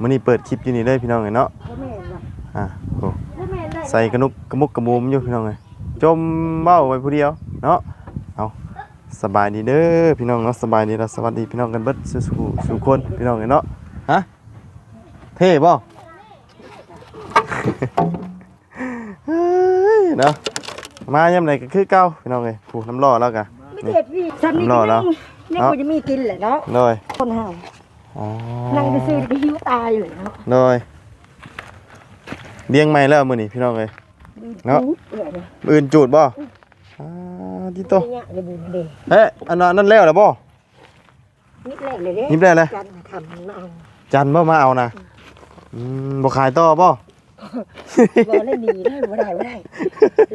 มื้อนี้เปิดคลิปอยู่นี่เลยพี่น้องเอ้ยเนาะบ่แม่นว่ะอะโอ้บ่แม่นได้ใส่กระนุกกระมุกกระมุมอยู่พี่น้องเอ้ยจมเบ้าไว้ผู้เดียวเนาะเอาสบายดีเด้อพี่น้องเนาะสบายดีแล้วสวัสดีพี่น้องกันเบิดสู่สู่สู่คนพี่น้องเอ้ยเนาะฮะเท่บ่ เฮ้ยเนาะมายามไหนก็คือเก่าพี่น้องเอ้ยผู้น้ำร้อแล้วกะ ไม่เด็ดพี่ฉันนี่รอก็แล้ยัวงนี่กูจะมีกินแหละเนาะโดยคนเฮา อ๋อนั่งซื่อๆก็หิวตายเลยเนาะโดยเลี้ยงใหม่แล้วมื้อนี้พี่น้องเอ้ย เนาะเอื่อยเลยมื้ออื่นจูดบ่อ่าที่โตเนี่ยเลยบุญเด้เฮ้ยอันนั้นอันนั้นแล้วเหรอบ่ นิดแรกเลยเด้ยิบได้เลยกันทำมาเอาจันบ่มาเอานะอืมบ่ขายต่อบ่ บ่ได้หนีได้บ่ได้บ่ได้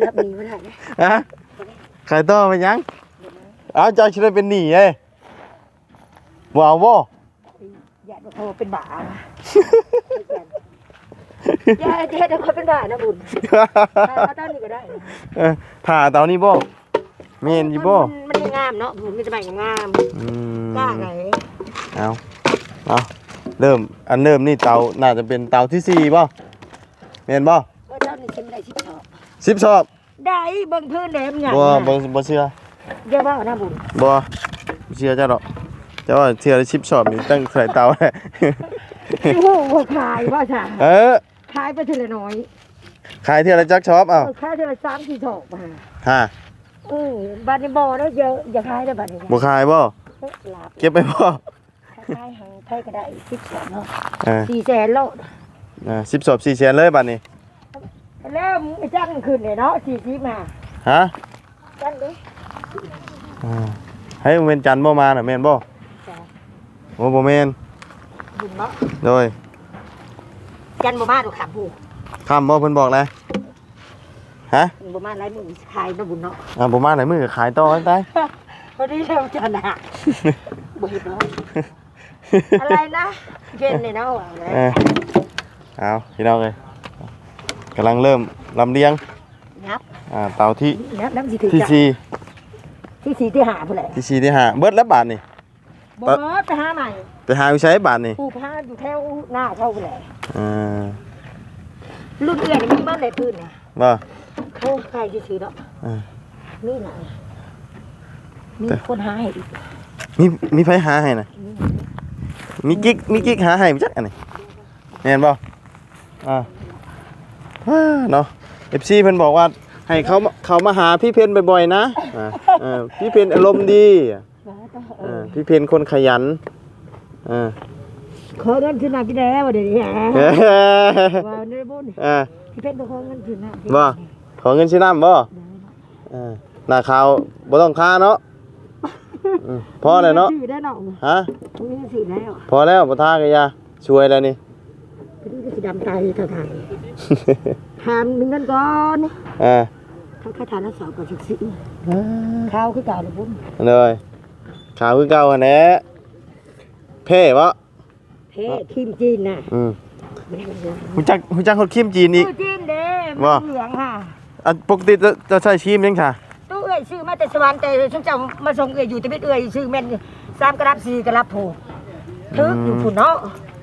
รับหนีบ่ได้นะฮะขายต่อไปยังอ้าวเจ้าสิได้เป็นหนี้เอ้บ่เอาบ่ อย่าโทรเป็นบ้านะอย่าเฮ็ดให้คนเป็นบ้านะบุญถ้าตอนนี้ก็ได้นะเออถ่าเตานี่บ่แม่นอยู่บ่มันมันงามเนาะบุญมีแต่ใบงามอืมกล้าไหนเอาเอาเริ่มอันเริ่มนี่เตาน่าจะเป็นเตาที่สี่บ่แม่นบ่เออเจ้านี่ชิมได้ชิบชอบสิบชอบได้เบิ่งพื้นแหลมหยังบ่นะบ่บ่เชื่ออย่าว่านะบุญบ่บ่เชื่อเจ้าดอก เจ้าว่าเชื่อสิบชอบนี่ตั้งใส่เตาแหละโอ้โหขายว่าจ้ะเออขายไปทีละน้อยขายเท่าไรจักชอบเอ้าเออขายทีละสามสี่ถอกมาฮะเออบัดนี้บ่แล้วเยอะอย่าขายได้บัดนี้บ่ขายบ่เออหลับเก็บไปบ่ขายให้ไทยก็ได้สิบสองเนาะเออสี่แสนโลดอ่าสิบสอบสี่แสนเลยบัดนี้แล้วมึงไอ้จังขึ้นเนี่ยเนาะสี่สิบมาฮะจังเด้อ่าให้เวนจันทร์บ่มาน่ะแม่นบ่ จ้ะโอ้บ่แม่นบุญเนาะโดยจันบ่มาดูขับผู้คำบ่เพิ่นบอกเลยฮะบ่มาหลายมื้อขายเนาะบุญเนาะอ่าบ่มาไหนมือก็ขายต่อให้ตายพอดีเร็วจันน่ะบ่เห็นเนาะอะไรนะเย็นเนี่ยเนาะว่าไงเออเอาพี่น้องเอ้ยกำลังเริ่มลำเลียงยับอ่าเตาที่ยับน้ำสิถือที่จ้ะสี่ที่สี่ที่หาพุ่นแหละ ที่สี่ที่ห้าเบิดแล้วบาทนี่ บ่ไปหาใหม่ไปหาอยู่ใช้บาทนี่ผู้พาอยู่แถวหน้าเข้าพุ่นแหละอ่ารุ่นเอื้อยนี่มีบ้านไหนพื้นน่ะบ่โอ้ใครสิซื้อเนาะอ่านี่น่ะมีคนหาให้อีกมีมีไผหาให้น่ะมีกิ๊กมีกิ๊กหาให้บ่จักอันนี้แม่นบ่อ่าว้าเนาะ FC เพิ่นบอกว่าให้เขามาเขามาหาพี่เพนบ่อยๆนะอ่าเออพี่เพนอารมณ์ดีว่าต้องเออ พี่เพนคนขยันอ่าขอเงินคืนหน้าพี่แด้ว่าเดี๋ยวนี้ฮะเอ้ยว่าในบุญอ่าพี่เพชรต้องขอเงินคืนหน้าบ่ขอเงินชื่อน้ำบ่เออหน้าขาวบ่ต้องค่าเนาะอืมพอเลยเนาะซื้อได้เนาะฮะมีเงินซื้อแล้วพอแล้วบ่ท่ากันยาช่วยแล้วนี่พี่ก็สิดำตายเท่าไทยถามมีเงินก่อนอ่าเขาแค่ทานแล้วสอบก่อนสิสิข้าวคือเก่าเลยบุญเลย ขาวคือเก่าหั่นแหละเพ่บ่เฮ้คิมจีนน่ะอืมไม่ได้เงินฮู้จักฮู้จักคนครีมจีนอีกตู้จีนเด้ว่าเหลืองค่ะอันปกติจะจะใช้ครีมยังค่ะตู้เอ้ยซื้อมาแต่สวรรค์แต่ฉันจะมาส่งเอ้ยอยู่แต่ไม่เอ้ยซื้อแม่นสามกระดับสี่กระดับผูกทึกอยู่พุ่นเนาะ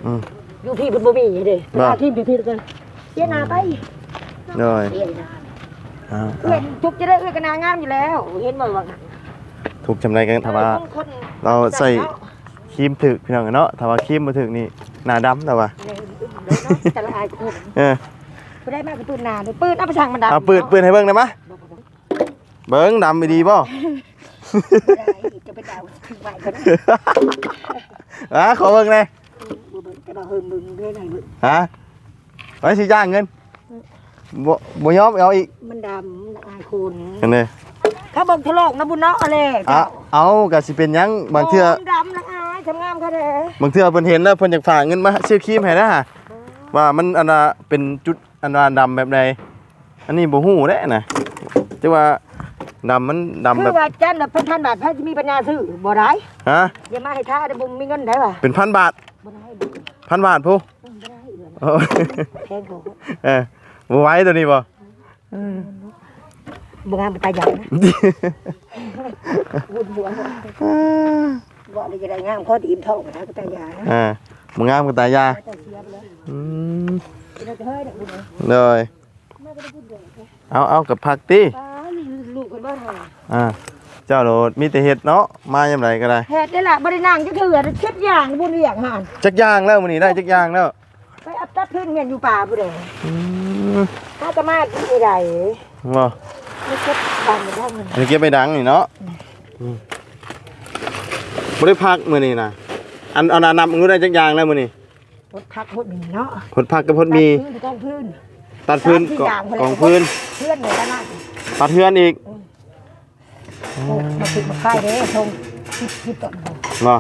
อืม อยู่พี่พุ่นบ่มีเด้ว่าว่าที่พี่พี่กันเสียหน้าไปเลยเอ้ยนะอ่าเอ้ยทุกจะได้เอ้ยกันนางามอยู่แล้ว เห็นบ่ว่า ถูกจำไรกันถ้าว่าคนเราใส่ครีมถึกพี่น้องเนาะถ้าว่าครีมบ่ถึกนี่หน้าดำแต่ว่าแต่ละอายคนเออบ่ได้มาเป็นปืนหนาเลยปืนเอาไปสั่งมันดำเอาปืนปืนให้เบิ่งได้มะเบิ่งดำไปดีบ่บ่ได้จะไปดาวถึงไหวคนนั้นอะขอเบิ่งเลยบ่เบิ่งแต่ว่าเฮิมมึงเด้ไหนมึงฮะไว้สิจ้างเงินบ่บ่ยอมเอาอีกมันดำอายคนเห็นเลย เขาเบิ่งทะลอกนะบุญเนาะอะไรอะเอาก็สิเป็นหยังบางเทื่อโดำนักอายทำงามเขาเด้บางเทื่อเพิ่นเห็นแล้วเพิ่นอยากฝากเงินมาซื้อครีมให้นะฮะว่ามันอันน่ะเป็นจุดอันน่ะดำแบบใดอันนี้บ่ฮู้แด้น่ะแต่ว่าดำมันดำคืแบอบว่าจันแบบพันบาทพระจะมีปัญญาซื้อบ่ได้ฮะ อย่ามาให้ท่าได้บุญมีเงินได้ป่ะเป็นพันบาท บ่ได้บุญพันบาทผู้บ่ได้เลยโอ้ แพงเขาเออบ่ไหว้ตัวนี้บ่ บ่งามเป็นตาใหญ่นะบุญหัวบ่ได้จะได้งามข้อดีอิ่มท้องนะเป็นตาใหญ่นะอ่ามึงงามกับตายาแต่เสียไปแล้วอืมเราจะเฮ้ยเด็กบุญเลยเลยแม่ก็ได้พูดเลยเอาเอากับผักติป้านี่ลูกคนบ้านเราอ่าเจ้าโหลดมีแต่เห็ดเนาะมายามไรก็ได้แฮดได้ละบริณางจะเถื่อนเช็ดอย่างบุญอย่างหานจักย่างแล้วมื้อนี้ได้จักย่างแล้วไปอัพตัดพื้นเมียนอยู่ป่าบุเดงอืมถ้าจะมาที่ใดบ่ ไม่เช็ดบ้านไม่ได้เงินอันนี้เก็บไปดังนี่เนาะอืมบ่ได้พักมื้อนี้นะอันเอานานับมึงรู้ได้จักย่างแล้วมื้อนี้รถพักรถหนึ่งเนาะพดพักกับพดมีกองพื้นตัดพื้นสามสี่กอย่างกองพื้นเพื่อนเลยนะตัดเทือนอีกมาติดมาค่ายเด้ทงคิดคิดก่อนบ่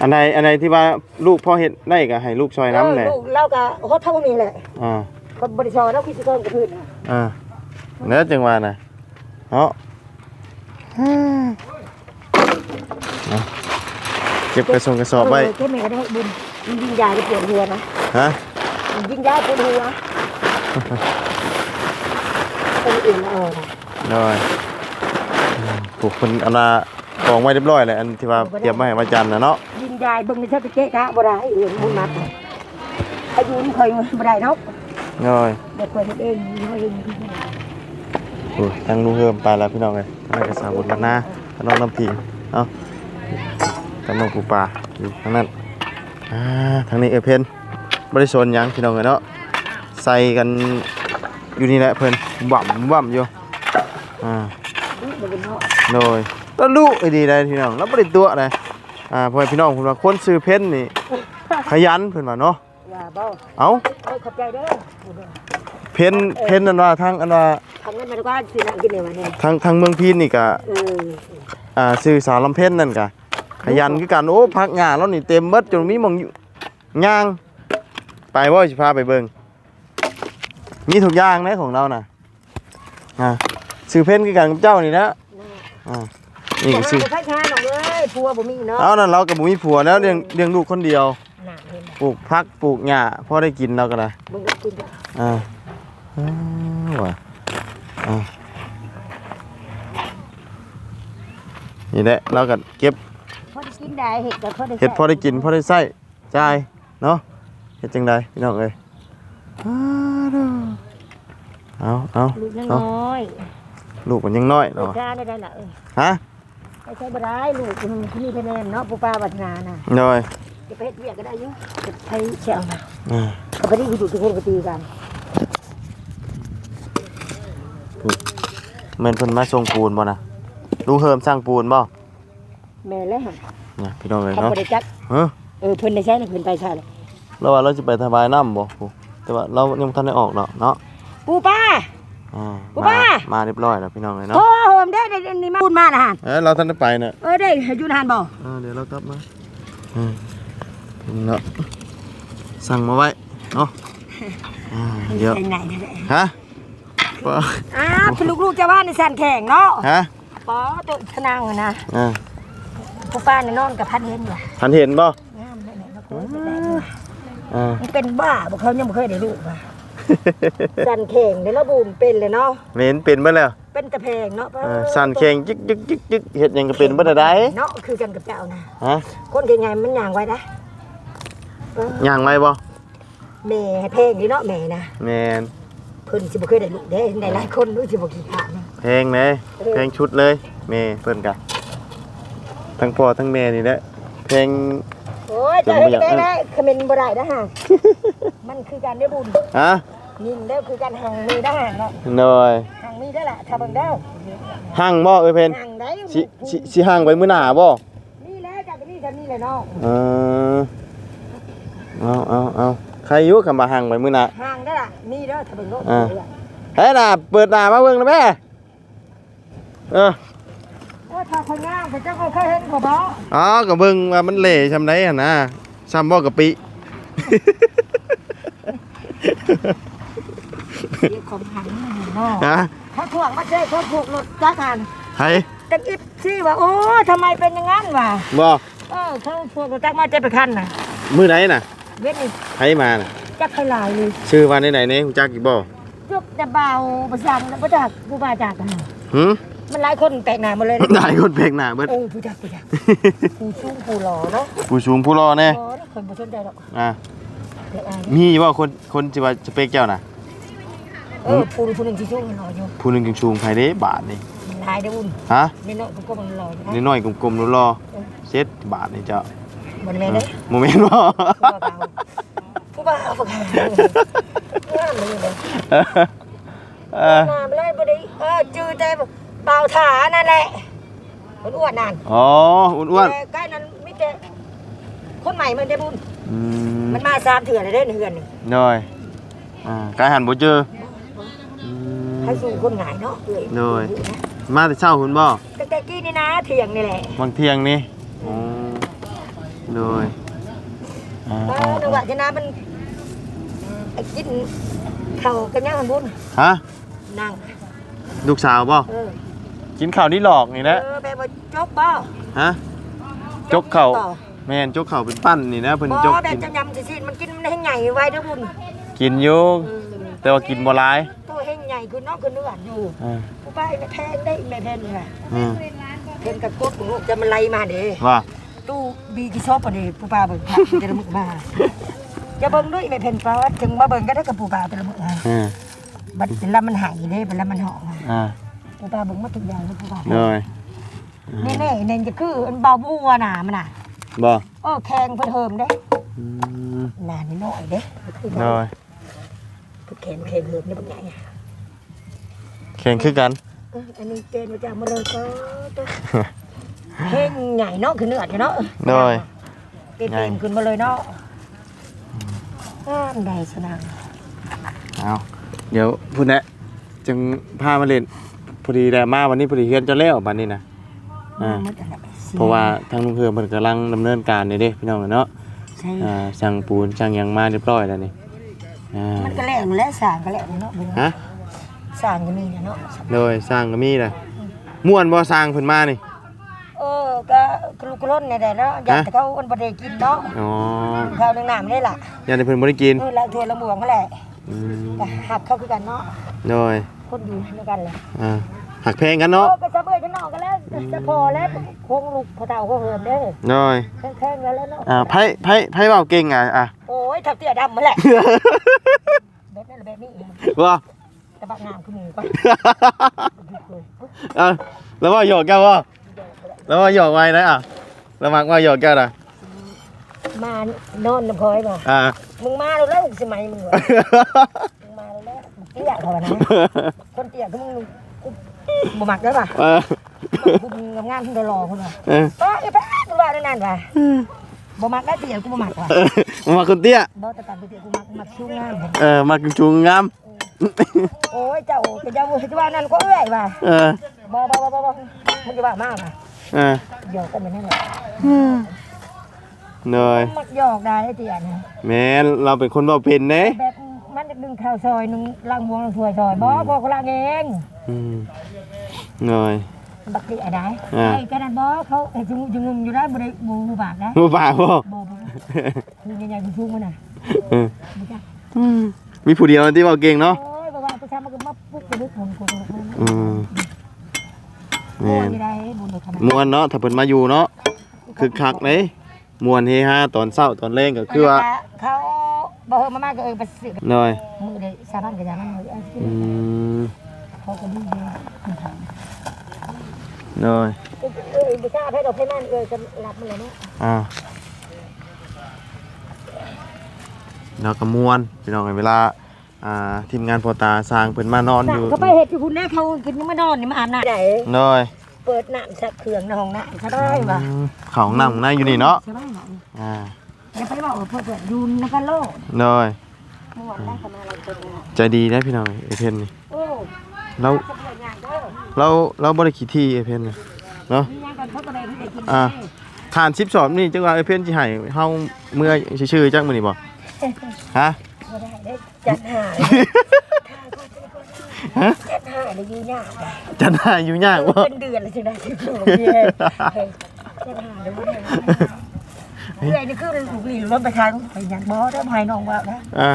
อันใดอันใดที่ว่าลูกพ่อเฮ็ดได้ก็ให้ลูกช่วยน้ำแหละลูกเราก็โคตรเท่านี้แหละอ่า คนบริษัทเราคิดสิเกินกับพื้นอ่าแล้วจังว่าน่ะเนาะเอาเก็บกระสงกระสอบไว้เก็บเมย์ก็ได้บุญยิงยายจะปวดหัวนะฮะยิงยายปวดหัวเป็นอื่นเออได้อืมปลูกคนเอานากองไว้เรียบร้อยเลยอันที่ว่าเตรียมมาให้มาจันทร์นะเนาะยิงยายเบิ่งในเทปเจ๊กะบ่ได้เองมุนมัดอายุมันเคยบ่ได้เนาะ น้อยเด็กคนเองเองโอ้ยทางลุงเฮิมไปแล้วพี่น้องเลยทางนั้นก็สาวบุญมาหน้าทางน้องน้ำพิงเอ้าทางน้องปูปลาอยู่ทางนั้นอ่าทางนี้เออเพนบริสนหยังพี่น้องเลยเนาะใส่กันอยู่นี่แหละเพิ่นบ่ำบ่ำอยู่อ่าโดยแล้วลูกไอ้ดีได้พี่น้องแล้วบ่ได้ตัวเลยอ่าพ่อแม่พี่น้องเพิ่นว่าคนซื้อเพนนี่ขยันเพิ่นว่าเนาะ บ่เอ้าเอ้ยขอบใจเด้อเพนเพนนั่นว่าทางอันว่าทำเงินมาดีกว่าสินั่งกินเนี่ยวันนี้ทางทางเมืองพีนนี่ก็เอออ่าซื้อสาวลำเพ็ญนั่นก็ขยันคือกันโอ้พักงานแล้วนี่เต็มเบิดจนมีหมองอยู่ย่าง ไปว่าสิพาไปเบิ่งมีทุกอย่างนะของเราน่ะอ่าซื้อเพนคือกันกับเจ้านี่นะอ่านี่ก็ซื้อไปช้าหน่อยเอ้ยผัวบ่มีเนาะเอานั่นเราก็บ่มีผัวแล้วเลี้ยงเลี้ยงลูกคนเดียวน่ะเห็นบ่ ปลูกพักปลูกหญ้าพอได้กินเราก็ได้มึงก็กินเถอะอ่าอ้าวว่ะอ่านี่แหละเราก็เก็บพอได้กินได้เห็ดก็พอได้เฮ็ดพอได้กินพอได้ใช้จ่ายเนาะเฮ็ดจังไดพี่น้องเอ้ยอ้าวเอาเอาลูกเอาน้อยลูกมันยังน้อยไปเนาะช้าได้ได้ล่ะเอ้ยฮะไปใช้บ่ได้ลูกมันมีคะแนนเนาะปู่ป้าวัฒนาน่ะน้อย จะไปเฮ็ดเวียกก็ได้อยู่จะไปเชียงมาอ่าก็ไปที่อยู่ทุกคนก็ตีกันแม่นเพิ่นมาส่งปูนบ่นะลุงเฮิมสร้างปูนบ่แม่แล้วหั่นเนี่ยพี่น้องเอ้ยเขาเนาะบ่ได้จักเฮ้อเออเพิ่นได้ใช้เลยเพิ่นไปใช่เลยแล้วว่าเราสิไปถวายน้ำบ่โอ้แต่ว่าเรายังบ่ทันได้ออกเนาะเนาะปู่ป้า อ่าปุ๊บมามามาเรียบร้อยแล้วพี่น้องเอ้ยโทรเนาะโหมได้ได้ได้นี่มาพูดมานะฮะเอ้ยเราทันได้ไปน่ะเออได้อยู่นานบ่ อ่าเดี๋ยวเรากลับมาอืม เนาะสั่งมาไว้เนาะอ่าเดี๋ยวไปไหนได้ได้ฮะปะอ้าวเป็นลูกๆเจ้าบ้านในสันแข่งเนาะฮะป๋อตัวชนางอะนะอ่าผู้ป้าเนี่ยนอนกับพันเห็นอยู่ทันเห็นบ่งามเลยเนี่ยมาโคตรเป็นแบบนี้ว่ะอ่า มันเป็นบ้าบ่เขายังบ่เคยได้ลูกว่ะสันแข่งเลยเนาะบูมเป็นเลยเนาะเห็นเป็นเบ่แล้วเป็นตะแพงเนาะเออสั่นแข่งจิกจิกจิกจิกเฮ็ดหยังก็เป็นบ่ได้ได้เนาะคือกันกับเจ้านะฮะคนเก่งไงมันย่างไว้นะเออ ย่างไว้บ่แม่ให้เพงดีเนาะแม่นะแม่นเพิ่นสิบ่เคยได้ลูกเด้ได้หลายคนรู้สิบ่กี่ขาดนะเพลงเด้เพลงชุดเลยแม่เพิ่นกะทั้งพ่อทั้งแม่นี่แหละเพลงโอ้ยจะให้ได้ได้คอมเมนต์บ่ได้นะฮะมันคือการได้บุญฮะยินเด้อคือการหังมีได้เนาะหน่อยหังมีได้ล่ะถ้าเบิ่งเด้อหั่งบ่เอ้ยเพิ่นหังได้สิสิสิหั่งไว้มื้อหน้าบ่นี่แหละจากนี่จากนี่เลยเนาะเออ เอาเอาเอาใครอยู่คำว่าหั่งไว้มื้อหน้าหังได้ล่ะนี่เด้อถ้าเบิ่งโลกอ่าเฮ้ยน่ะเปิดหน้ามาเบิ่งนะแม่เออโอ้ยถ้าคนงามเขาเจ้าก็เคยเห็นเขาบ่อ๋อก็เบิ่งว่ามันเละซำใดหั่นนะซ้ำบ่กะปิเดี๋ยวของหังนี่เนาะฮะเขาถ่วงมาเจ้เขาผูกรถจักหันไผตะกิดสิว่าโอ้ยทำไมเป็นอย่างนั้นวะบ่เออเขาผูกรถจักมาเจ้ไปคันน่ะมื้อไหนน่ะ เว็ดนี่ไผมาน่ะจักให้หลายเลยชื่อว่าไหนๆนี่ฮู้จักอีกบ่จุกแต่เบาประชันประจักผู้บาจักกันหึ มันหลายคนแปลกหน้าหมาเลยหลายคนเพลงหน้าเบิดเออผู้จักผู้จักผู้สูงผู้หล่อเนาะผู้สูงผู้รอแน่อ๋อนี่คนบ่สนใจหรอกอ่าเด็กอายมีบ่คนคนสิว่าสเปกเจ้าน่ะ เออผู้ผู้หนึงที่สูงมันหล่ออยู่ผู้หนึงสูงๆไผเด้บาทนี่มันหลายเด้อบุญฮะ นี่เนาะก็มันหล่ออยู่นิดนะหน่อยกลมๆรอๆเซ็ตบาทนี่เจ้า บ่แม่นเด้อโมเมนต์บ่ผู้บ่าวผู้บ่าวงามเลยเด้อเอองามเลยบ่ได้เออจื้อแต่เป่าถานั่นแหละคนอ้วนนั่นอ๋ออ้วนแต่ใกล้นั้นมีแต่คนใหม่มันได้บุญๆอืมมันมาสามเถื่อเลยเด้อเฮือนนี่หน่อยอ่ากายหันบ่เจออืมให้สู่คนหงายเนาะเอ้ยโดยมาแต่เช้าคุณบ่ตั้งแต่กี้นี่นะเถียงนี่แหละบางเที่ยงนี่อ๋อ โดยอ่าเออนึกว่าจะนะมันไอ้กินข้าวกันยังบุญฮะนั่งลูกสาวบ่เออกินข้าวนี่หลอกนี่แหละเออแบบว่าจกบ่ฮะจกเข่าต่อแม่นจกเข่าเป็นปั้นนี่นะเพิ่นบ่จกแบบกินจะยำสิๆมันกินมันให้ใหญ่ไว้เด้อบุญกินอยู่เออแต่ว่ากินบ่หลายตัวให้ใหญ่คือน้องคือเนื้ออยู่อ่าผู้ป้ายแทงได้แม่แทนนี่แหละอืมเห็นกับกบลูกจะมันไล่มาเด้ว่า ตู้บีกี่ชอบปะเด้ผู้ป้าเบิ่งพระจะละมึกมาจะเบิ่งด้วยแม่เพิ่นฟ้าถึงมาเบิ่งก็ได้กับผู้ป้าแต่ละมึกมาอ่าบัดแล้วมันหายเด้บัดแล้วมันหอมอ่าผู้ป้าเบิ่งมาทุกอย่างเลยผู้ป้าโดยนี่แน่ๆเน่นจะคืออันเบาบัวน่ะมันน่ะบ่โอ้แข็งเพิ่นเฮิมเด้อืมหน้านี่น้อยเด้คือโดยเพิ่นแข็งแข็งเฮิมนี่บักใหญ่อะแข่งคือกันเอออันนี้เจนมาจากมาเลยก็ตัว เฮงใหญ่เนาะคือเนื้ออยู่เนาะโดยเป็นเองขึ้นมาเลยเนาะงามได้สนางเอาเดี๋ยวพุ่นแหละจึงพามาเล่นพอดีแดมาวันนี้พอดีเฮือนจะแล้วบัดนี้นะอ่ามันอะไรสียเพราะว่าทางลุงเฮือนเพิ่นกำลังดำเนินการนี่เด้พี่น้องเนาะใช่อ่าสั่งปูนสั่งหยังมาเรียบร้อยแล้วนี่อ่ามันก็แล้วและสร้างก็แล้วเนาะบุญฮะสร้างก็มีเนาะโดยสร้างก็มีแหละม่วนบ่สร้างเพิ่นมานี่เออ ก็กลุกกล้นเนี่ยแหละเนาะอยากแต่เขาอันบ่ได้กินเนาะอ๋อข้าวนึ่งน้ำนี่ล่ะยันให้เพิ่นบ่ได้กินเออละถ้วยละหมวงนั่นแหละอืมก็หักเข้าคือกันเนาะโดยคนอยู่ด้วยกันแหละอ่าหักแพงกันเนาะโอ้ก็จะเบื่อจะนอกกันแล้วจะพอแล้วคงลูกพอเต่าก็เหินเด้อโดยแข้งๆแล้วแล้วเนาะอ่าไผไผไผเว้าเก่งอะอะโอ้ยถักเตี้ยดำมาแหละแบบนั้นแหละแบบนี้ว่าแต่บักงามคือหมูก่อนอะแล้วว่าหยอกแก้วว่า แล้วว่าหยอกไว้นะอะแล้วมักว่าหยอกแก้วนะมานอนน้ำพลอยบ่อ่า มึงมาแล้วแล้วสมัยมึงวะมึงมาแล้วแล้วเตี้ยเขาอะนะคนเตี้ยก็มึงกูบ่มักได้ป่ะเออกูมึงงามๆคุณรอคุณว่ะเออป้าไอ้แป๊ะกูว่าได้นั่นว่ะบ่มักได้เตี้ยกูบ่มักว่ะมาคนเตี้ยบ่แต่ตามเตี้ยกูมักมักชูงามเออมากินจูงงามโอ้ยเจ้าก็จะว่าจะว่านั่นก็เอื้อยว่ะเออบ่บ่บ่บ่บ่มึงจะว่ามากว่ะเออหยอกกันอย่างนั้นแหละเนยมักหยอกได้ไอ้เตี้ยนะแม่นเราเป็นคนเบาเป็นเน่แบบมันจะดึงข้าวซอยนึงล้างบวงล้างถ้วยซอยบ่บ่ก็ล้างเองอืมเนยบักติอะไรอ่าไอ้กันนั้นบ่เขาไอ้จุงจุงงอยู่ได้บ่ได้บ่บ่บากนะรู้ป่าวบ่บ่บ่คือใหญ่ๆชุ่มๆมันน่ะเออบ่จักมีผู้เดียวที่เบาเก่งเนาะโอ้ยบ่ว่าประชามันก็มาปลุกไปดึกคนคนคนอืมโอ้ แม่ยนไม่ได้บุญเลยขนาดมวนเนาะถ้าเพิ่นมาอยู่เนาะคึกคักเลยมวนเฮฮาตอนเช้าตอนแรงก็คือว่าเขาบ่เฮอมามาก็เออไปซื้อเนยมือได้สาบานก็อย่างนั้นเลยเอาสิอืมเขาก็ดีเลยคุณทางเนยเออบ่ทราบให้ดอกให้มันเออจะรับมันเลยเนาะอ่าเราก็ม่วนพี่น้องเวลา อ่าทีมงานพอตาสร้างเพิ่นมานอนอยู่เขาไปเฮ็ดอยู่พุ่นนะเขากินยังไม่นอนนี่มาอาบน้ำได้เนยเปิดน้ำสักเครื่องในห้องน้ำซะได้ว่ะอืมเขาห้องน้ำข้างในอยู่นี่เนาะใช่ไหมหมออ่าอย่าไปบอกว่าเพื่อนเพื่อนยูนนะกันโลกเนยเมื่อวานได้กันมาเราคนนึงอะใจดีนะพี่น้องไอเพนนี่โอ้เราเขาเป็นอย่างเด้อเราเราบ่ได้ขี้ที่ไอเพนนี่เนาะมีอย่างกันเขาก็ได้ที่ได้กินอ่าทานชิปสอบนี่จังว่าไอเพนสิให้เฮาเมื่อชื่อๆจังมื้อนี้บ่ฮะบ่ได้ได้ จัดหาฮะจัดหาเลยยูยากว่ะจะได้อยู่ยากบ่เป็นเดือนเลยจึงได้ที่โรงเรียนจัดหาเลยบ่ได้เรื่อยนี่คือลูกหลีรถไปทางไปอย่างบ่ได้ภายน้องว่านะอ่า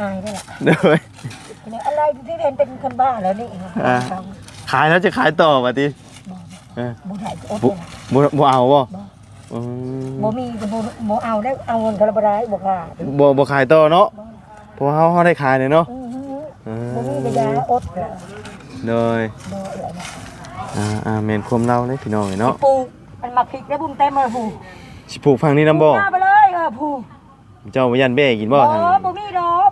อายได้ละเด้ออะไรที่เห็นเป็นคนบ้าแล้วนี่อ่าขายแล้วจะขายต่อป่ะติบ่เออบ่ได้อดบ่เลยบ่บ่เอาบ่บ่อืมบ่มีก็บ่บ่เอาได้เอาเงินเขาละบ่ได้บ่กล้าบ่บ่ขายต่อเนาะ เพราะว่าเฮาเฮาได้ขายเลยเนาะอือฮึเอบ่มีก็อยาอดเลยเลยบ่เลยนะอ่าอ่าแม่นความเล่าเลยพี่น้องเนาะปลูกมันมาพริกได้บุญเต็มเลยผู้สิปลูกฝั่งนี้นํบ่มาไปเลยเออผู้เจ้าบ่ยันแบ่กินบ่ทางบ่มีดอก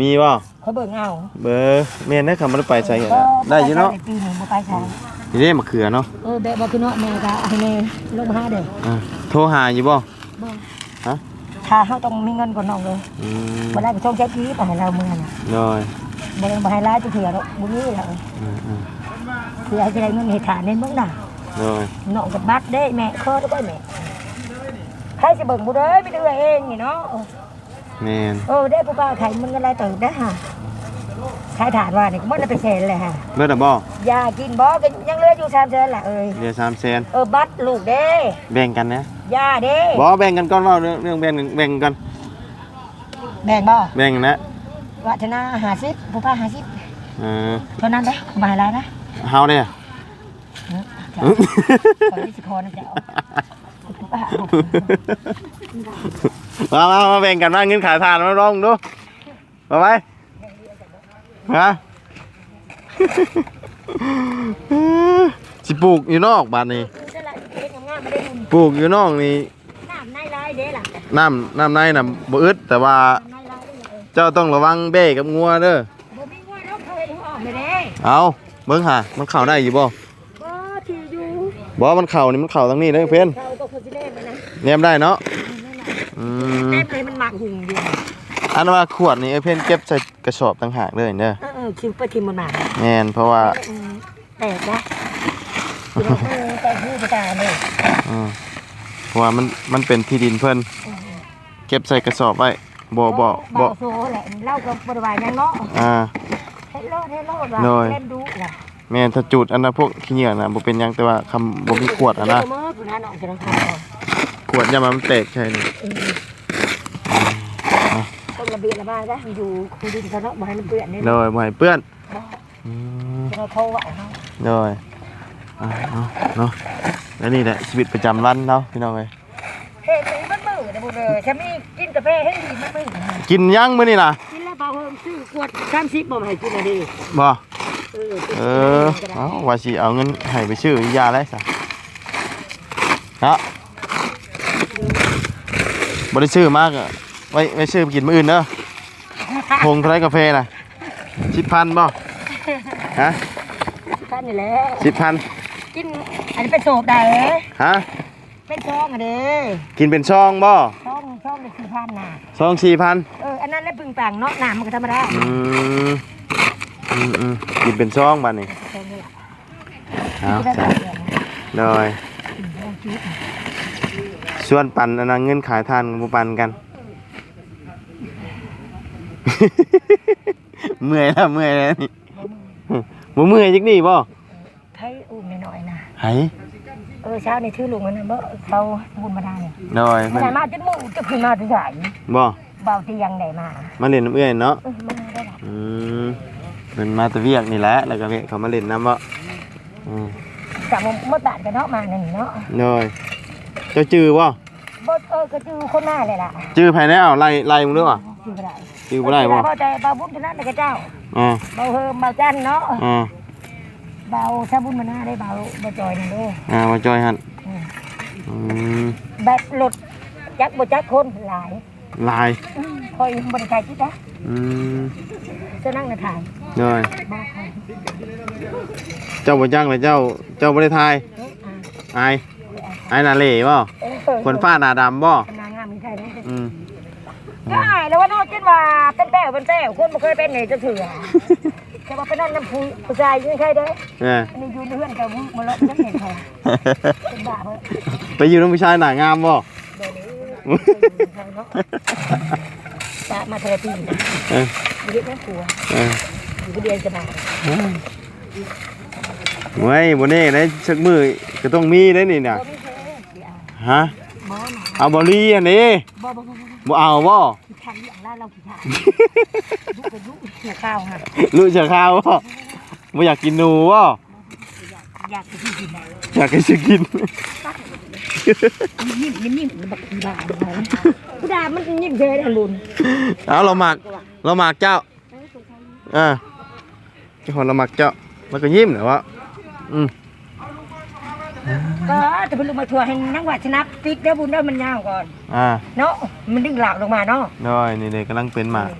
มีบ่เขาเบิ่งเอาเบอร์แม่นได้คำมันไปใส่กันอะได้อยู่เนาะปีหนึงบ่ไปใช้นี่เด้มะเขือเนาะเออเด็กบ่คือเนาะแม่ก็ให้แม่ลงมาหาเด้ออ่าโทรหาอยู่บ่บ่ ถ้าเฮาต้องมีเงินก่อนน้องเลยอืมบ่ได้ก็ต้องใช้ชีวิตไปให้เรามื้อน่ะเลยบ่ได้บ่ให้ร้ายจะเถื่อดอกบ่มีแล้วอืมอืมคือให้ได้เงินให้ฐานเน้นเบิ่งน่ะเลยน้องกับบัตรเด้แม่ขอด้วยแม่ใครสิเบิ่งบ่เด้อมีแต่เอื้อเองนี่เนาะแม่น เออได้ผู้บ่าวไทยมันอะไรเติบได้อฮะขายฐานว่านี่ก็มันได้ไปแสนเลยฮะเบิดอะบ่ยากินบ่ก็ยังเหลืออยู่3แสนล่ะเอ้ยเดี๋ยว3แสนเออบัตรลูกเด้แบ่งกันนะยาเด้บ่แบ่งกันก่อนเว้าเรื่องเรื่องแบ่งแบ่งกันแบ่งบ่แบ่งกันนะวัฒนาหาซิผู้ป้าหาซิเออเท่านั้นเด้บ่ให้หลายนะเฮาเด้อเออจ้ะขอที่สิขอนะจ๊ะผู้ป้ามามามาแบ่งกันว่าเงินขายทานมาลองดูมาไป ฮะสิปลูกอยู่นอกบ้านนี้จะละเฮ็ดงามๆบ่ได้บุญปลูกอยู่นอกนี่น้ำในลายเด้ล่ะน้ำน้ำในน่ะบ่อึดแต่ว่าน้ำในลายเด้อเจ้าต้องระวังเบ้กับงัวเด้อบ่มีว่าเราเคยออกเลยเด้เอาเบิ่งหามันเข้าได้อยู่บ่บ่ที่อยู่บ่มันเข้านี่มันเข้าทางนี้เด้อเพิ่นเขาก็คนสิเล่นมันนะแนมได้เนาะอืมเล่นเลยมันหมักหุ่งอยู่ อันว่าขวดนี่เอ้ยเพิ่นเก็บใส่กระสอบต่างหากเลยเด้อเออเออคิวไปทิมมันหมักแม่นเพราะว่าอืมแตกนะคือเราเออแต่ผู้ประจาเนี่ยอืมเพราะว่ามันมันเป็นที่ดินเพิ่นเก็บใส่กระสอบไว้บ่บ่บ่เบาโซ่แหละเล่ากับบริวารยังเนาะอ่าเฮ็ดโลดเฮ็ดโลดว่ะโดยเล่นดูว่ะแม่นถ้าจุดอันนั้นพวกขี้เหงื่อน่ะบ่เป็นหยังแต่ว่าคำบ่มีขวดอะนะเดี๋ยวมื้อคุณน้าน้องจะต้องทำก่อนขวดยามมันแตกใช่นี่เออต้อง ระเบียบระบายนะอยู่คูดินเขาเนาะบ่ให้มันเปื้อนนี่โดยบ่ให้เปื้อนบ่อืมจะโทรว่าเขาโดยอ่าเนาะเนาะแล้วนี่แหละชีวิตประจำวันเนาะพี่น้องเอ้ยเฮ็ดให้มันมือนะบุญเอ้ยฉันมีกินกาแฟให้ดีมันมือนะกินยังมื้อนี่ล่ะกินแล้วเบาเฮิมซื้อขวด30บ่มาให้กินน่ะดิบ่เออเออเอาว่าสิเอาเงินให้ไปซื้อยาอะไรซะเนาะบ่ได้ซื้อมากอะ ไว้ไว้ซื้อไปกินมื้ออื่นเด้อพงเท่าไรกาแฟน่ะ10,000บ่ฮะท่านนี่แหละ10,000กินอันนี้เป็นโศกได้เอ้ยฮะเป็นซองอะเด้กินเป็นช่องบ่ซองซองเป็นสี่พันน่ะช่องสี่พันเอออันนั้นแหละปึงปังเนาะน้ำมันก็ธรรมดาอืมอืมอืมกินเป็นช่องบ้านนี่ซองนี่แหละเอาที่ได้จ้ะเดือนเลยส่วนปันอันนั้นเงินขายทานกับปันกัน เมื่อยแล้วเมื่อยแล้วนี่บ่เมื่อยจักนี่บ่ไทยอุ้มหน่อยๆนะไห้เออเช้านี่ถือลุงอันนั้นบ่เขาบุญมาได้เนี่ยโดยมามันได้มาจนมือจะขึ้นมาที่ไหนบ่เบาเตียงได้มามาเล่นน้ำเอื้อยเนาะเออมันได้ละอืมเป็นมาแตะเวียกนี่แหละแล้วก็เวียกเขามาเล่นน้ำบ่อืมจากเมื่อตานกันเนาะมานั่นเนาะโดยเจ้าจื้อบ่บ่เออก็จือคนหน้าเลยล่ะจื้อภายในเอาไล่ไล่มึงด้วยว่ะจือบ่ได้ จื้อบ่ได้บ่เบาใจเบาบุญเท่านั้นเลยกับเจ้าอ่าเบาเฮิมเบาจันเนาะอ่าเบาชาบุญมาหน้าได้เบาเบาจอยนั่นเด้ออ่ามาจอยหันอืมอืมแบบรถจักบ่จักคนหลายลายอืมคอยบริการที่จ้ะอืมจะนั่งในถ่ายเลยบ้าใครเจ้าบ่จังเลยเจ้า เจ้าบ่ได้ทายเอ๊ะอ่าอายอายหนาเหล่บ่เออคนฟ้าหน้าดำบ่ ได้แล้วว่านอกจากว่าเป็นแป้วเป็นแป้วคนบ่เคยเป็นไหนจะเถื่อแต่ว่าเป็นนั่นน้ำผู้ผู้ชายยังใช่เด้อเอออันนี้อยู่ในเพื่อนกับวุ้มาเลาะยังเห็นเขาเป็นบ้าเพิ่นไปอยู่น้ำผู้ชายหน้างามบ่เดี๋ยวนี้เขาเนาะจะมาเทอราปีนะเอออยู่ที่แม่ครัวเอออยู่ที่เดียนจะมาเว้ยบ่แน่ได้สักมื้อก็ต้องมีได้นี่น่ะ บ่มีเธอเดี๋ยวฮะ บ่นะเอาบ่ลีอันนี้บ่บ่บ่บ่บ่เอาบ่ขี้ทันอย่างล่าเราขี้ทันยุกกับยุกหัวข้าวค่ะรู้จักข้าวบ่บ่อยากกินหนูบ่อยากจะกินกินนะอยากให้ซื้อกิน ยิ้มยิ้มยิ้มบักด่าเลยกูด่ามันยิ้มเฉยนะลุนเอาเราหมักเราหมักเจ้าอ่าเจ้าของเราหมักเจ้ามันก็ยิ้มเหรอวะอืม ก็จะเป็นลูกมาทัวร์ให้นักวัดชนะปิดได้บุญได้มันยาวก่อนอ่าเนาะมันดึงหลากลงมาเนาะน้อยนี่เลยกำลังเป็นหมาก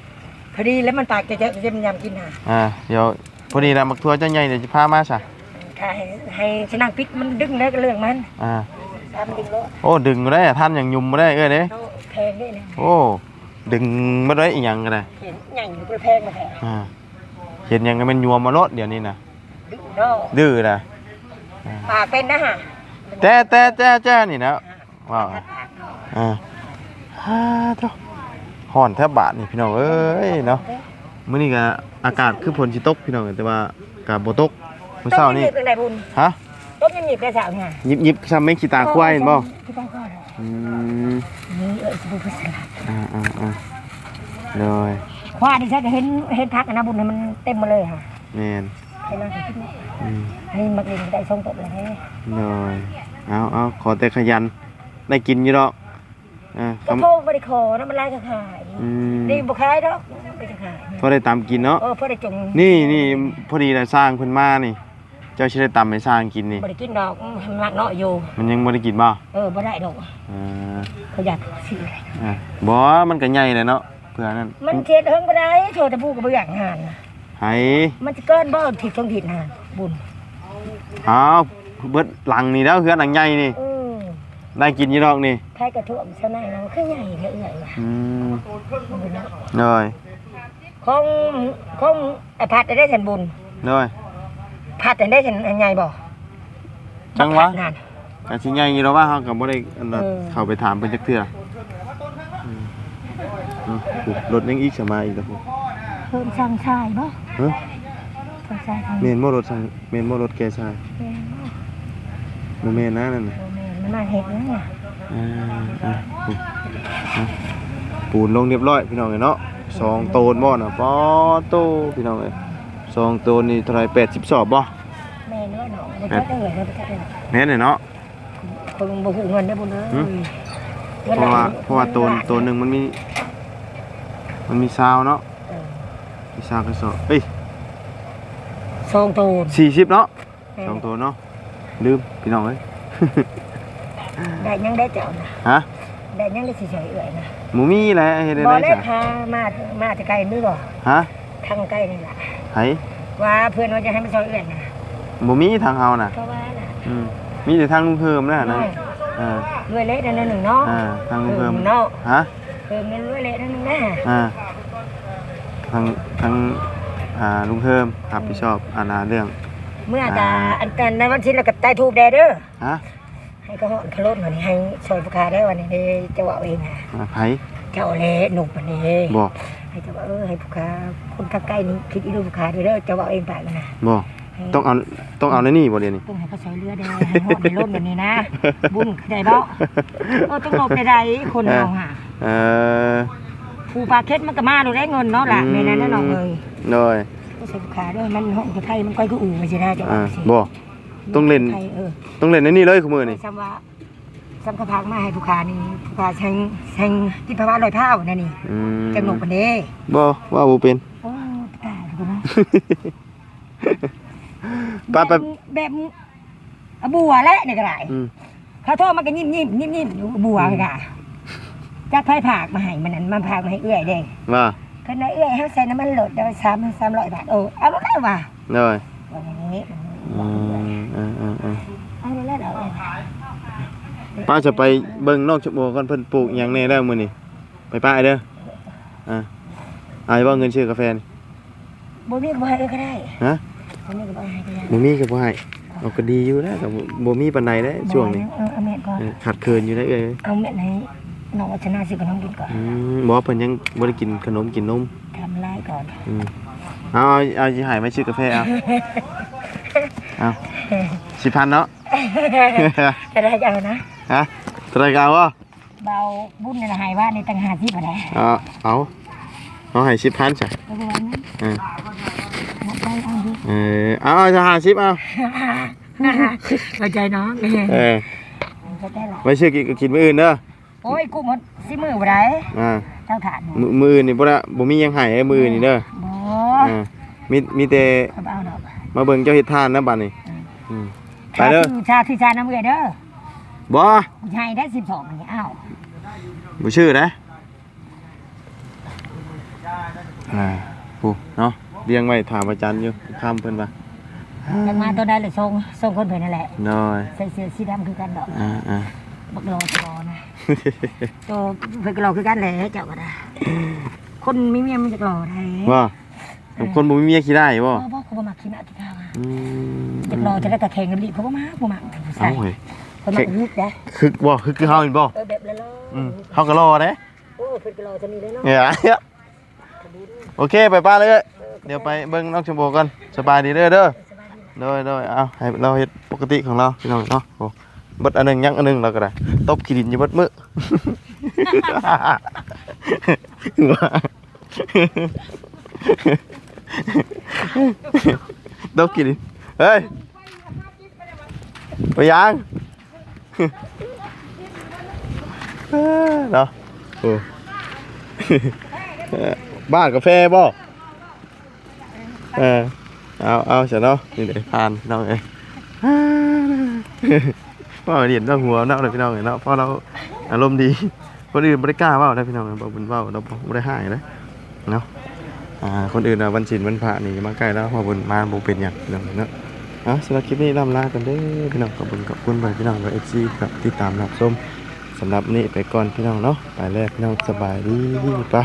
พอดีแล้วมันปากจะจะจะมันยำกินหาอ่าเดี๋ยวพอดีนะหมักทัวเจ้าใหญ่เดี๋ยวจะพามาซะถ้าให้ให้ชนะปิดมันดึงแล้วก็เรื่องมันอ่าตามดึงแล้วโอ้ดึงมาได้อะท่านอย่างยุ่มมาได้เอ้ยเด้เนาะแพงด้วยนะโอ้ดึงมาได้อีกอย่างก็ได้เห็นใหญ่อยู่แพงมาแพงอ่าเห็นหยังก็เป็นยัวมารถเดี๋ยวนี้นะดึงเนาะดื้อนะ ปากเป็นนะฮะแต่แต่แต่แต่นี่นะว้าวอ่าฮ่าเท่าห่อนแทบบาทนี่พี่น้องเอ้ยเนาะมื้อนี้ก็อากาศคือฝนสิตกพี่น้องแต่ว่าก็บ่ตกมื้อเช้านี่ต้มยำหยิบเป็นไรบุญฮะต้มยำหยิบได้สาวเนี่ยยิบยิบซ้ำแม่งขี้ตาควายเห็นบ่ที่ต้องก็ได้อืมนี่เออสบู่พิเศษอ่าอ่าอ่าเลยควายดิฉันก็เห็นเห็นทักนะบุญเนี่ยมันเต็มมาเลยค่ะแม่นให้มาคิดว่าอืม นี่มักเรียนได้ทรงตบเลยแท้เลยเอาเอาขอแต่ขยัน ได้กินอยู่ดอกอ่าก็คำโพกบริคอน้ำมันไล่ก็ขายอืมนี่บุคายดอกไม่จะขายพอได้ตามกินเนาะเออเพื่อได้จงนี่นี่พอดีเราสร้างเพิ่นมานี่ เจ้าสิได้ตำให้สร้างกินนี่บริกินดอกอืมมันมักเนาะอยู่ มันยังบ่ได้กินบ่เออบ่ได้ดอกอ่าเขาอยากซื้ออ่าบ่มันก็ใหญ่เลยเนาะเพื่อนั่นมันเทียดเฮิงบ่ได้โชว์แต่ผู้ก็บ่อยากหานน่ะ ไห้มันจะเกินบ่ผิดทรงผิดหานบุญอ้าวเบิดหลังนี่แล้วเฮือนหลังใหญ่นี่อือได้กินอยู่ดอกนี่ใครกระท่วมซะหน่อยเนาะคือใหญ่เหลือเอื้อยว่ะอืมบุญเนาะเลยคงคงไอ้พัดได้ฉันบุญเลยพัดได้ฉันอันใหญ่บ่จังหวะพัดนั่นก็สิใหญ่อยู่แล้วว่าเฮาก็บ่ได้อันนั้นเออเข้าไปถามเพิ่นจักเทื่ออืมอืมอุ๊ยรถยังอีกสมาอีกแล้วพุ่น เพิ่มสร้างชายบ่ฮะสร้างชายทางแม่นบ่รถใช่แม่นบ่รถแกชายแม่นบ่บ่แม่นนะนั่นน่ะบ่แม่นมันมาเฮ็ดนั่นน่ะอ่าอ่าปุ๊บอะปูนลงเรียบร้อยพี่น้องเอ้ยเนาะสองโตนบ่น่ะปอโตพี่น้องเอ้ยสองโตนนี่เท่าไหร่80สอบบ่ แม่เนื้อหนองบ่ทัดได้เลยบ่ทัดได้เลยแม่นเลยเนาะ คนบ่ฮู้เงินได้บ่เด้อหืมเพราะว่าเพราะว่าโตนโตนหนึงมันมี มันมีซาวเนาะ เออมีซาวก็สอบเอ้ยสองโตน40เนาะสองโตนเนาะลืมพี่น้องเอ้ย ได้ยังได้เจ้านะฮะได้ยังได้สิเฉยๆเอื้อยนะหมูมีแหละเฮ็ดได้บ่ได้ได้จ้ะพามามาแต่ไกลมือบ่ฮะทางใกล้นี่ล่ะไผว่าเพื่อนว่าจะให้มันเฉยเอื้อยนะหมูมีทางเฮาน่ะก็ว่าน่ะอืมมีแต่ทางลุงเพิ่มนะนะอ่ารวยเละนั่นหนึ่งเนาะอ่าทางลุงเพิ่มเนาะฮะเพิ่มเงินรวยเละนั่นหนึ่งนะอ่า ทางทางอ่าลุงเพิ่มรับผิดชอบอาณาเรื่อง เมื่อตาอันกันในวันชิ้นแล้วก็ใต้ทูบแดเด้อฮะให้ก็หอนขลุ่นวันนี้ให้ช่วยผู้ค้าได้วันนี้ได้เจ้าเอาเองอะอ่าไผเจ้าเละหนุ่มวันนี้บอกให้เจ้าว่าเออให้ผู้ค้าคนทางใกล้นี้คิดอีดูผู้ค้าเด้อเด้อเจ้าเอาเองไปมันนะบอกต้องเอาต้องเอาในนี่บ่เดี๋ยวนี้ต้องให้เขาใช้เรือเด้อให้หอดในร่นแบบนี้นะ บุญได้บ่เออต้องหลบได้ๆคนเราหาเออ ผู้ปลาเค็ดมันก็มาดูได้เงินเนาะล่ะในนั้นน่ะน้องเอ้ยโดยก็ใส่ผู้ค้าเด้อมันห้องไทยมันก้อยก็อู่ไปสิได้เจ้าอ่าว่าสิบอกต้องเล่นไทยเออต้องเล่นในนี่เลยคุณมือนี่ซ้ำว่าซ้ำกระพักมาให้ผู้ค้านี่ผู้ค้าแทงแทงที่ภาวะลอยผ้านั่นนี่อืมจังหนกปานเด้บ่ว่าบ่เป็น โอ้ตายแล้วกูเนาะไปไปแบบแบบอะบัวแหละนี่ก็ได้อืม เขาโทรมาก็ยิ้มยิ้มยิ้มยิ้มอยู่บัวก็ จักไผผากมาให้มันนั้นมาผากมาให้เอื้อยเด้ว่าคันได้เอื้อยให้ใส่น้ำมันโหลดได้3 300บาทเออเอาแล้วได้ว่ะโดยว่าอย่างนี้อืมเออเออเออเอาแล้วเอาแล้วป้าจะไปเบิ่งนอกชะโมก่อนเพิ่นปลูกหยังแน่แล้วมื้อนี้ไปป้าเด้ออ่าอายบ่เงินซื้อกาแฟนี่บ่มีก็บ่ให้ก็ได้ฮะบ่มีก็บ่ให้ก็ได้บ่มีก็บ่ให้เอาก็ดีอยู่แล้วก็บ่บ่มีปานใดเด้ช่วงนี้เออเอาแม่ก่อนเออขาดเคินอยู่ได้เอ้ยเอาแม่ไหน น้องวัชนาสิกับน้องกินก่อนอืมบ่เพิ่นยังบ่ได้กินขนมกินนมทำลายก่อนอืมเอาเอาเอาสิให้มาซื้อกาแฟเอาเอา10,000เนาะ จะได้จะเอานะ ฮะเท่าไหร่ก็เอาวะเบาบุญในหายว่าในตังหาที่บ่ได้เอาเอาเอาให้10,000จ้ะเอาไว้นะเออหมดไปเอาดิเออเอาเอาจะ50เอาเข้าใจเนาะนี่เออเข้าใจละไม่เชื่อกินก็กินมื้ออื่นเด้อ โอ้ยกูหมดสิมือบ่ได้อ่าเจ้าถานมือมืออื่นนี่บ่ละบ่มีหยังให้เอ้ยมืออื่นนี่เด้อบ่อ่ามีมีแต่เอาเอาดอกมาเบิ่งเจ้าเฮ็ดทานนะบัดนี้อืมไปเด้อชาที่ชาน้ำเกลือเด้อบ่กูให้ได้12นี่อ้าวบ่ชื่อนะอ่าผู้เนาะเรียงไว้ถามอาจารย์อยู่ข้ามเพิ่นว่าจังมาตัวใดเลยส่งส่งคนเพิ่นนั่นแหละน้อยใส่เสื้อสีดำคือกันดอกอ่าอ่าบักรอตอนะ ตัวเพิ่นก็รอคือกันแหละเจ้าก็ได้ คนมีเมียมันจะรอได้ ว่าคนบ่มีเมียขี้ได้บ่บ่บ่เขาบ่มักกินอะกินข้าวอืมจะรอจะได้แต่แข่งกันดิเขาบ่มาบ่มักผู้ชาเอ้ายเฮ้ยคนมักยึดนะคึกบ่คึกคือเฮาอีกบ่เออแบบละล้ออืมเฮาก็รอเด้โอ้เพิ่นก็รอจะมีเลยเนาะเนี่ยโอเคไปป้าเลย เดี๋ยวไปเบิ่งน้องชมพูกันสบายดีเด้อเด้อโดยโดยเอาให้เราเฮ็ดปกติของเราพี่น้องเนาะโอ้เบดอันหนึงยังอันหนึงเราก็ได้ตบขี้ดินอยู่บดมือตบขี้ดินเฮ้ยไปยังเอ้อเนาะโอ้บ้านกาแฟบ่เออเอาเอาเสร็จเนาะนี่เดี๋ยวทานน้องเอ้ ยพ่อเรียนต้องหัวเนาะเลยพี่น้องเอ้ยเนาะเพราะเราอารมณ์ดีคนอื่นไม่ได้กล้าเว้าได้พี่น้องเอ้ยบอกบุญเว้าเราไม่ได้หายเลยเนาะอ่าคนอื่นวันศีลวันพระนี่มาใกล้แล้วพอบุญมาบุเป็นอย่างพี่น้องเนาะเอาสำหรับคลิปนี้ลำลากันเด้อพี่น้องขอบคุณขอบคุณไปพี่น้องกับเอฟซีครับที่ตามรับชมสำหรับนี้ไปก่อนพี่น้องเนาะไปแล้วพี่น้องสบายดีปะ